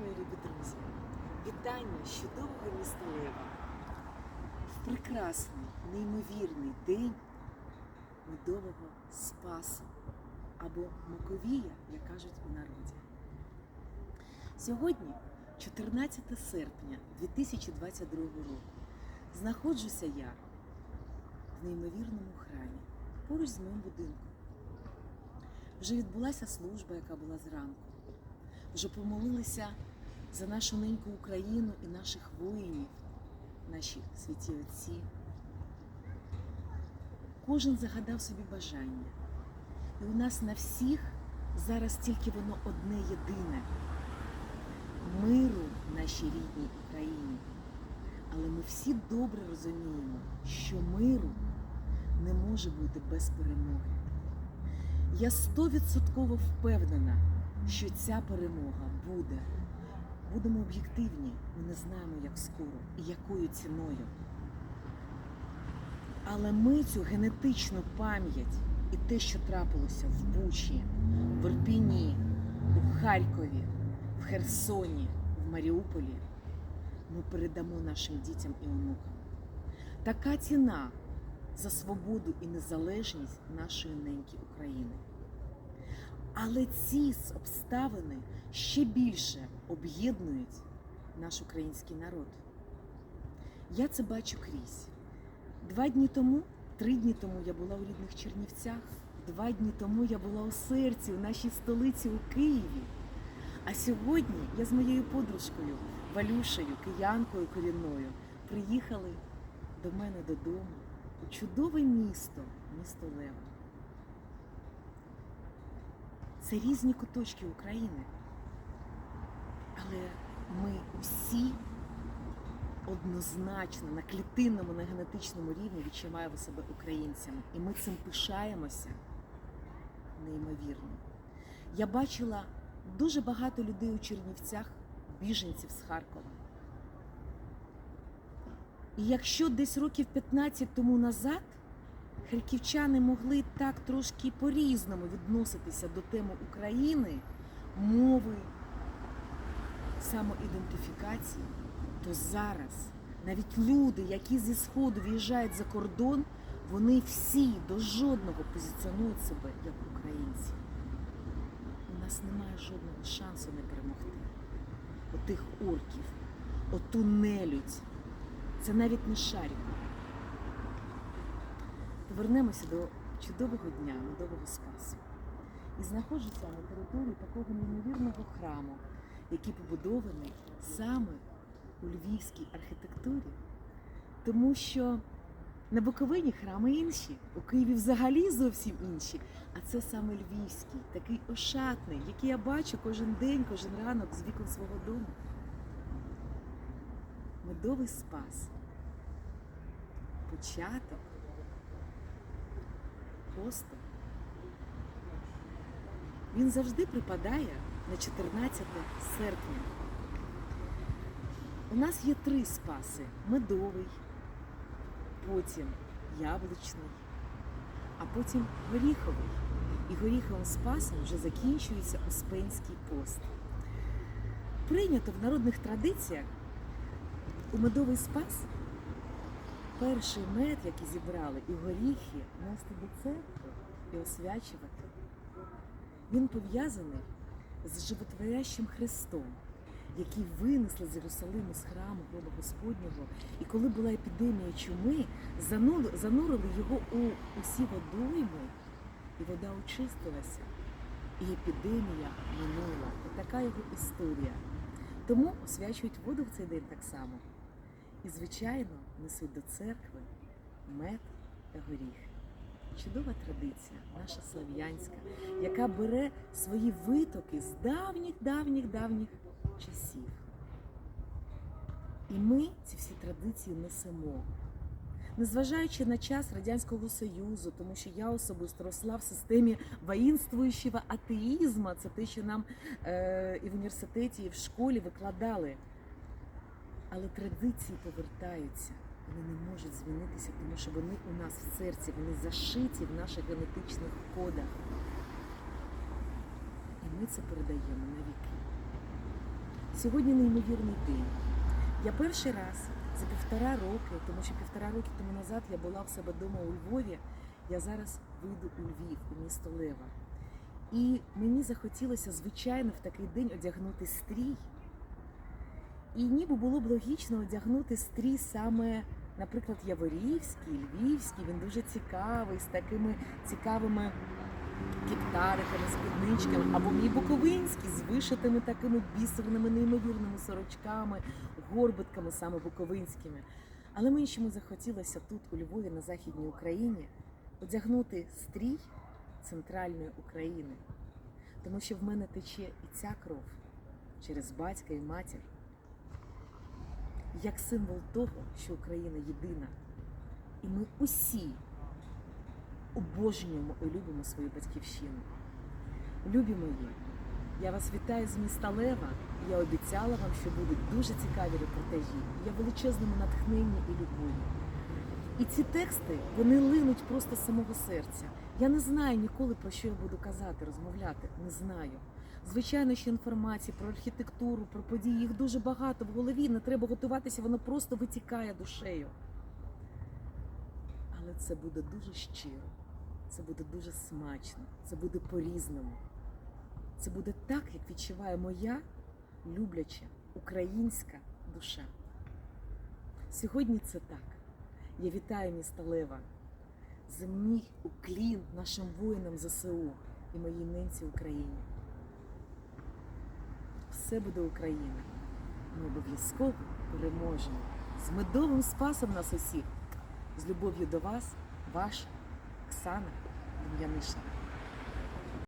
мої любі друзі! Вітання з чудового міста Лева. В прекрасний, неймовірний день медового спасу або Маковія, як кажуть у народі. Сьогодні, 14 серпня 2022 року, знаходжуся я в неймовірному храмі поруч з моїм будинком. Вже відбулася служба, яка була зранку. Вже помолилися за нашу неньку Україну і наших воїнів, наші святі отці. Кожен загадав собі бажання. І у нас на всіх зараз тільки воно одне єдине миру нашій рідній Україні. Але ми всі добре розуміємо, що миру не може бути без перемоги. Я стовідсотково впевнена, що ця перемога буде. Будемо об'єктивні, ми не знаємо, як скоро і якою ціною. Але ми цю генетичну пам'ять і те, що трапилося в Бучі, в Ірпіні, у Харкові, в Херсоні, в Маріуполі, ми передамо нашим дітям і онукам. Така ціна за свободу і незалежність нашої неньки України. Але ці обставини ще більше об'єднують наш український народ. Я це бачу крізь. Два дні тому, три дні тому я була у рідних Чернівцях, два дні тому я була у серці, у нашій столиці у Києві. А сьогодні я з моєю подружкою Валюшею, киянкою корінною, приїхали до мене додому у чудове місто, місто Лева. Це різні куточки України. Але ми усі однозначно на клітинному, на генетичному рівні відчуваємо себе українцями. І ми цим пишаємося неймовірно. Я бачила дуже багато людей у Чернівцях, біженців з Харкова. І якщо десь років 15 тому назад харківчани могли так трошки по-різному відноситися до теми України, мови, самоідентифікації, то зараз навіть люди, які зі Сходу в'їжджають за кордон, вони всі до жодного позиціонують себе як українці. У нас немає жодного шансу не перемогти. Отих орків, оту нелюдь. Це навіть не шарик. Повернемося до чудового дня, медового спасу. І знаходжуся на території такого неймовірного храму, який побудований саме у львівській архітектурі, тому що на Буковині храми інші, у Києві взагалі зовсім інші. А це саме львівський, такий ошатний, який я бачу кожен день, кожен ранок з вікон свого дому. Медовий спас. Початок посту. Він завжди припадає на 14 серпня. У нас є три спаси: медовий, потім яблучний, а потім горіховий. І горіховим спасом вже закінчується Успенський пост. Прийнято в народних традиціях у медовий спас перший мед, який зібрали, і горіхи нести до церкви і освячувати. Він пов'язаний з животворящим Христом, який винесли з Єрусалиму з храму Гроба Господнього. І коли була епідемія чуми, занурили його у усі водойми, і вода очистилася, і епідемія минула. І така його історія. Тому освячують воду в цей день так само. І, звичайно, несуть до церкви мед та горіхи. Чудова традиція, наша слав'янська, яка бере свої витоки з давніх, давніх, давніх часів. І ми ці всі традиції несемо. Незважаючи на час Радянського Союзу, тому що я особисто росла в системі воїнствуючого атеїзму, це те, що нам е, і в університеті, і в школі викладали. Але традиції повертаються, вони не можуть змінитися, тому що вони у нас в серці, вони зашиті в наших генетичних кодах. І ми це передаємо на віки. Сьогодні неймовірний день. Я перший раз за півтора роки, тому що півтора роки тому назад я була в себе вдома у Львові. Я зараз вийду у Львів, у місто Лева. І мені захотілося, звичайно, в такий день одягнути стрій. І ніби було б логічно одягнути стрій саме, наприклад, Яворівський, Львівський. Він дуже цікавий, з такими цікавими кіптариками, спідничками, або мій Буковинський з вишитими такими бісерними, неймовірними сорочками, горбитками саме буковинськими. Але мені чому захотілося тут, у Львові, на Західній Україні, одягнути стрій центральної України. Тому що в мене тече і ця кров через батька і матір, як символ того, що Україна єдина. І ми усі обожнюємо і любимо свою батьківщину. Любі мої, я вас вітаю з міста Лева. Я обіцяла вам, що будуть дуже цікаві репортажі. Я величезному натхненні і любові. І ці тексти вони линуть просто з самого серця. Я не знаю ніколи про що я буду казати, розмовляти. Не знаю. Звичайно, що інформації про архітектуру, про події їх дуже багато в голові. Не треба готуватися, воно просто витікає душею. Але це буде дуже щиро, це буде дуже смачно, це буде по-різному. Це буде так, як відчуває моя любляча українська душа. Сьогодні це так. Я вітаю міста Лева. Земній уклін нашим воїнам ЗСУ і моїй ненці Україні. Все буде Україна. Ми обов'язково переможемо. З медовим спасом нас усіх. З любов'ю до вас, ваша Оксана Дем'янишина.